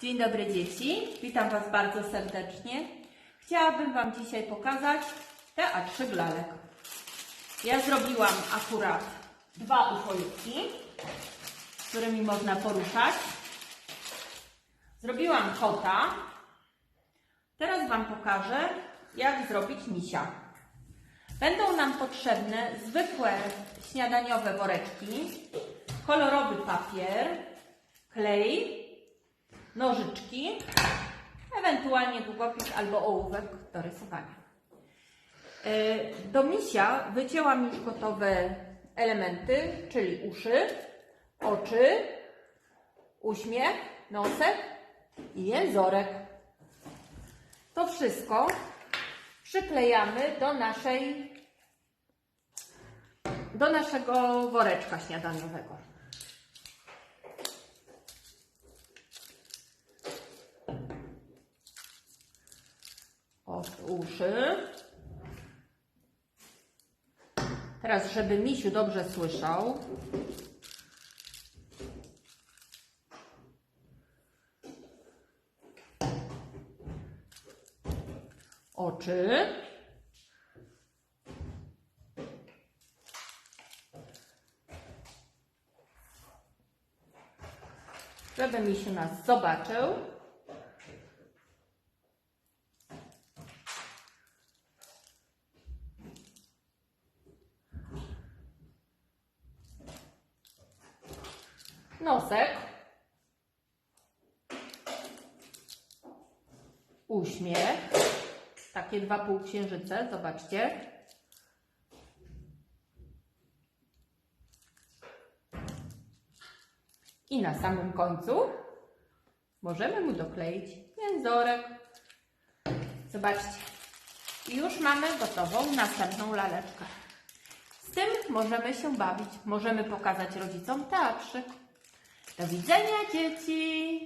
Dzień dobry dzieci, witam Was bardzo serdecznie. Chciałabym Wam dzisiaj pokazać teatrzyk lalek. Ja zrobiłam akurat dwa ufolutki, którymi można poruszać. Zrobiłam kota. Teraz Wam pokażę, jak zrobić misia. Będą nam potrzebne zwykłe śniadaniowe woreczki, kolorowy papier, klej, nożyczki, ewentualnie długopis albo ołówek do rysowania. E, Do misia wycięłam już gotowe elementy, czyli uszy, oczy, uśmiech, nosek i jęzorek. To wszystko przyklejamy do naszej do naszego woreczka śniadaniowego. Uszy. Teraz, żeby misiu dobrze słyszał. Oczy. Żeby misiu nas zobaczył. Nosek. Uśmiech. Takie dwa półksiężyce, zobaczcie. I na samym końcu możemy mu dokleić jęzorek. Zobaczcie. Już mamy gotową następną laleczkę. Z tym możemy się bawić. Możemy pokazać rodzicom teatrzyk. Do widzenia, dzieci!